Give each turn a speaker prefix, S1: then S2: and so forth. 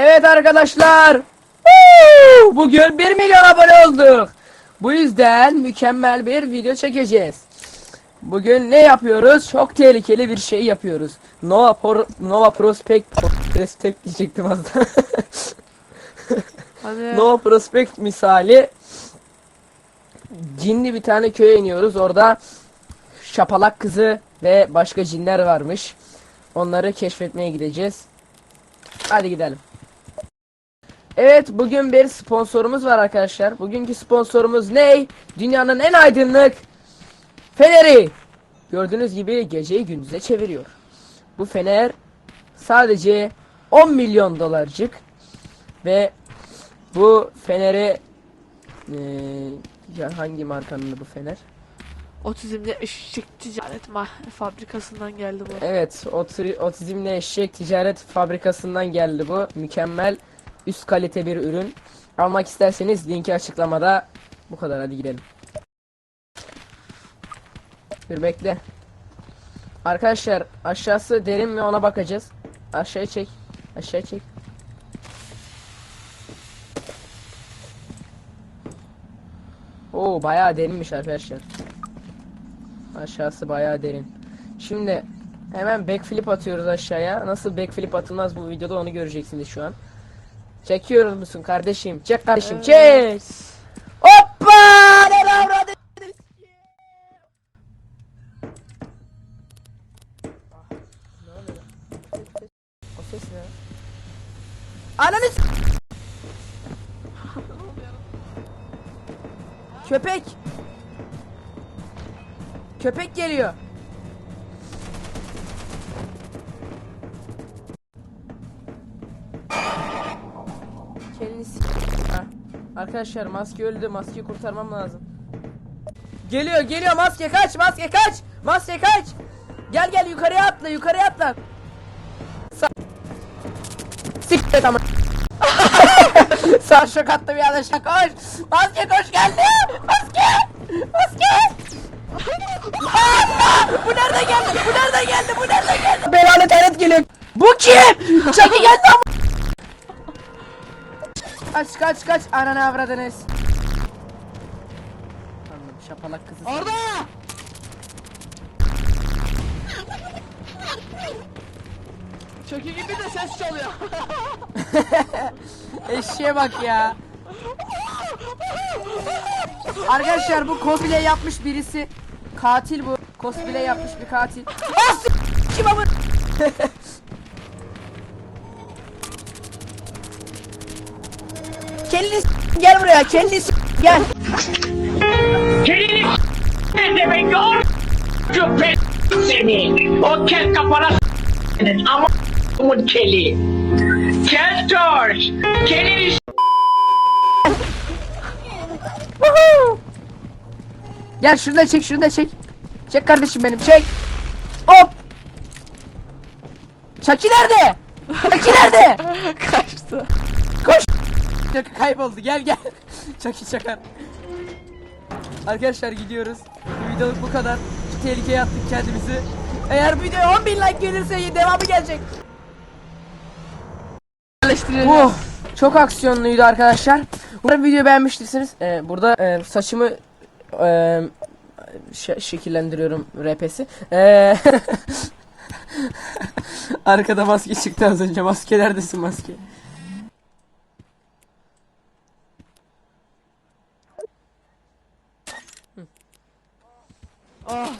S1: Evet arkadaşlar. Woo! Bugün 1 milyon abone olduk. Bu yüzden mükemmel bir video çekeceğiz. Bugün ne yapıyoruz? Çok tehlikeli bir şey yapıyoruz. Nova Pro, Nova Prospect Prospect diyecektim az daha.
S2: Hadi.
S1: Nova Prospect misali cinli bir tane köye iniyoruz. Orada şapalak kızı ve başka cinler varmış. Onları keşfetmeye gideceğiz. Hadi gidelim. Evet bugün bir sponsorumuz var arkadaşlar. Bugünkü sponsorumuz ne? Dünyanın en aydınlık feneri. Gördüğünüz gibi geceyi gündüze çeviriyor. Bu fener sadece 10 milyon dolarcık ve bu feneri ya hangi markanın bu fener?
S2: Otizmde eşek ticaret ma- fabrikasından geldi bu.
S1: Evet, otri- otizmle eşek ticaret fabrikasından geldi bu. Mükemmel, üst kalite bir ürün. Almak isterseniz linki açıklamada. Bu kadar hadi gidelim. Bir bekle. Arkadaşlar aşağısı derin mi ona bakacağız. Aşağıya çek. Aşağıya çek. Oo bayağı derinmiş arkadaşlar. Aşağısı bayağı derin. Şimdi hemen backflip atıyoruz aşağıya. Nasıl backflip atılmaz bu videoda onu göreceksiniz şu an. Çekiyoruz musun kardeşim? Çek kardeşim çek. Hoppa! O ses ne? Ananı s- Köpek! Köpek geliyor. Arkadaşlar maske öldü. Maskeyi kurtarmam lazım. Geliyor geliyor maske kaç maske kaç. Maske kaç. Gel gel yukarıya atla yukarıya atla. Siktir ama. Sağ şok attı bir anda şok koş. Maske koş geldi. Maske. Maske. Allah! Bu nereden geldi? Bu nereden geldi? Bu nereden geldi? Belalı taret geliyor. Bu kim? Çaki geldi ama. Kaç kaç kaç ananı avradınız. Anladım şapalak kızı.
S2: Orada! Çökü gibi de ses çalıyor.
S1: Eşeğe bak ya. Arkadaşlar bu cosplay yapmış birisi. Katil bu. Cosplay yapmış bir katil. Ah s- s- gel buraya. S- gel.
S3: Kelini ne demek o köpek seni. O kel kafana s**enin ama umut keli. Kel s-
S1: Woohoo! Gel şunu da çek şunu da çek. Çek kardeşim benim çek. Hop. Çaki nerede? Çaki nerede? Çaki kayboldu gel gel. Çaki çakar. Arkadaşlar gidiyoruz. Bu videoluk bu kadar. Şu tehlikeye attık kendimizi. Eğer videoya 10 bin like gelirse devamı gelecek. Oh, çok aksiyonluydu arkadaşlar. Umarım videoyu beğenmiştirsiniz. Ee, burada e, saçımı e, şekillendiriyorum RP'si. Ee, Arkada maske çıktı az önce. Maske neredesin maske?
S2: Oh,